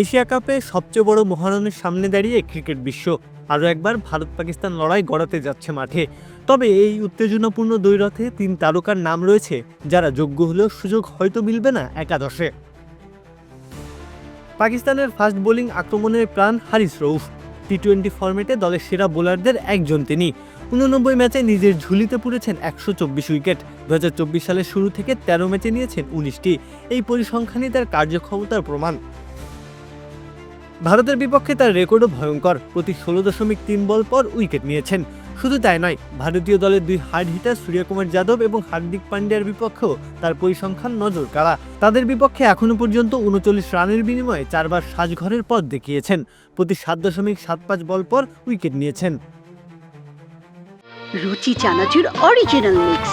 Asia কাপে সবচেয়ে বড় মহারণের সামনে দাঁড়িয়ে ক্রিকেট বিশ্ব। আরও একবার ভারত পাকিস্তান লড়াই গড়াতে যাচ্ছে মাঠে। তবে এই উত্তেজনাপূর্ণ দ্বৈরথে তিন তারকার নাম রয়েছে, যারা যোগ্য হলেও সুযোগ হয়তো মিলবে না একাদশে। পাকিস্তানের ফাস্ট বোলিং আক্রমণের প্রাণ হারিস রৌফ টি টোয়েন্টি ফরম্যাটে দলের সেরা বোলারদের একজন তিনি। উননব্বই ম্যাচে নিজের ঝুলিতে পুড়েছেন একশো চব্বিশ উইকেট। দু হাজার চব্বিশ সালের শুরু থেকে তেরো ম্যাচে নিয়েছেন উনিশটি। এই পরিসংখ্যানই তার কার্যক্ষমতার প্রমাণ। ভারতের বিপক্ষে তার রেকর্ডও ভয়ঙ্কর। প্রতি ষোলো দশমিক তিন বল পর উইকেট নিয়েছেন। শুধু তাই নয়, ভারতীয় দলের দুই হার্ড হিটার সূর্যকুমার যাদব এবং হার্দিক পান্ডিয়ার বিপক্ষেও তার পরিসংখ্যান নজর কাড়া তাদের বিপক্ষে এখনও পর্যন্ত উনচল্লিশ রানের বিনিময়ে চারবার সাজঘরের পথ দেখিয়েছেন। প্রতি সাত দশমিক সাত পাঁচ বল পর উইকেট নিয়েছেন। রুচি চানাচুর অরিজিনাল মিক্স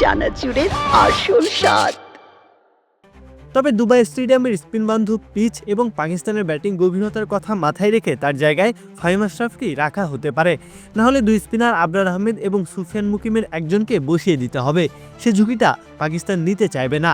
চানাচুরের আসল স্বাদ। তবে দুবাই স্টেডিয়ামের স্পিন বান্ধব পিচ এবং পাকিস্তানের ব্যাটিং গভীরতার কথা মাথায় রেখে তার জায়গায় ফাহিম আশরাফকেই রাখা হতে পারে। নাহলে দুই স্পিনার আবরার আহমেদ এবং সুফিয়ান মুকিমের একজনকে বসিয়ে দিতে হবে। সে ঝুঁকিটা পাকিস্তান নিতে চাইবে না।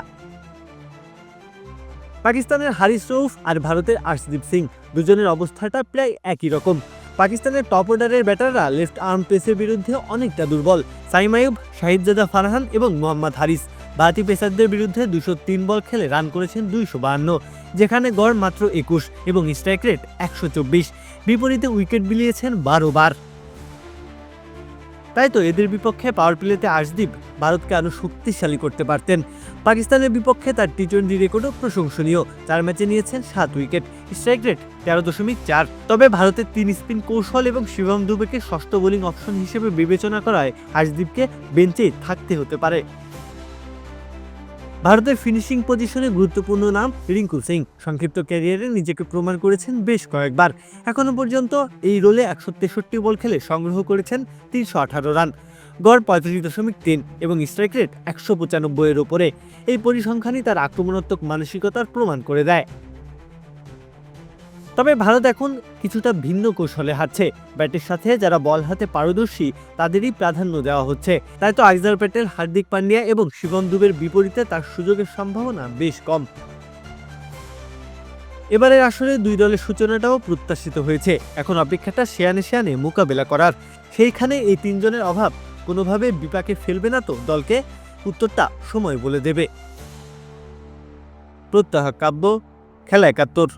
পাকিস্তানের হারিস রৌফ আর ভারতের আর্শদীপ সিং দুজনের অবস্থাটা প্রায় একই রকম। পাকিস্তানের টপ অর্ডারের ব্যাটাররা লেফট আর্ম পেসের বিরুদ্ধে অনেকটা দুর্বল। সাইম আয়ুব শাহিদজাদা ফারহান এবং মোহাম্মদ হারিস। বাতি পেসারদের বিরুদ্ধে দুশো তিন বল খেলে রান করেছেন দুইশো বাহান্ন, যেখানে গড় মাত্র একুশ এবং স্ট্রাইক রেট একশো চব্বিশ। বিপরীতে উইকেট বিলিয়েছেন বারো বার। তাই তো এদের বিপক্ষে পাওয়ার প্লেতে আর্শদীপ ভারতকে আরও শক্তিশালী করতে পারতেন। পাকিস্তানের বিপক্ষে তার টি টোয়েন্টি রেকর্ডও প্রশংসনীয়। চার ম্যাচে নিয়েছেন সাত উইকেট স্ট্রাইক রেট তেরো দশমিক চার। তবে ভারতের তিন স্পিন কৌশল এবং শিবম দুবেকে ষষ্ঠ বোলিং অপশন হিসেবে বিবেচনা করায় আর্শদীপকে বেঞ্চেই থাকতে হতে পারে। ভারতের ফিনিশিং পজিশনে গুরুত্বপূর্ণ নাম রিঙ্কু সিং। সংক্ষিপ্ত ক্যারিয়ারে নিজেকে প্রমাণ করেছেন বেশ কয়েকবার। এখনও পর্যন্ত এই রোলে একশো তেষট্টি বল খেলে সংগ্রহ করেছেন তিনশো আঠারো রান গড় পঁয়ত্রিশ দশমিক তিন এবং স্ট্রাইক রেট একশো পঁচানব্বইয়ের ওপরে এই পরিসংখ্যানই তার আক্রমণাত্মক মানসিকতার প্রমাণ করে দেয়। তবে ভারত এখন কিছুটা ভিন্ন কৌশলে হারছে ব্যাটের সাথে যারা বল হাতে পারদর্শী, তাদেরই প্রাধান্য দেওয়া হচ্ছে। তাই তো আইজার প্যাটেল, হার্দিক পান্ডিয়া এবং শিবম দুবের বিপরীতে তার সুযোগের সম্ভাবনা বেশ কম। এবারের আসলে দুই দলের সূচনাটাও প্রত্যাশিত হয়েছে। এখন অপেক্ষাটা শেয়ানে শেয়ানে মোকাবেলা করার। সেইখানে এই তিনজনের অভাব কোনোভাবে বিপাকে ফেলবে না তো দলকে? উত্তরটা সময় বলে দেবে। প্রত্যাহ কাব্য, খেলা একাত্তর।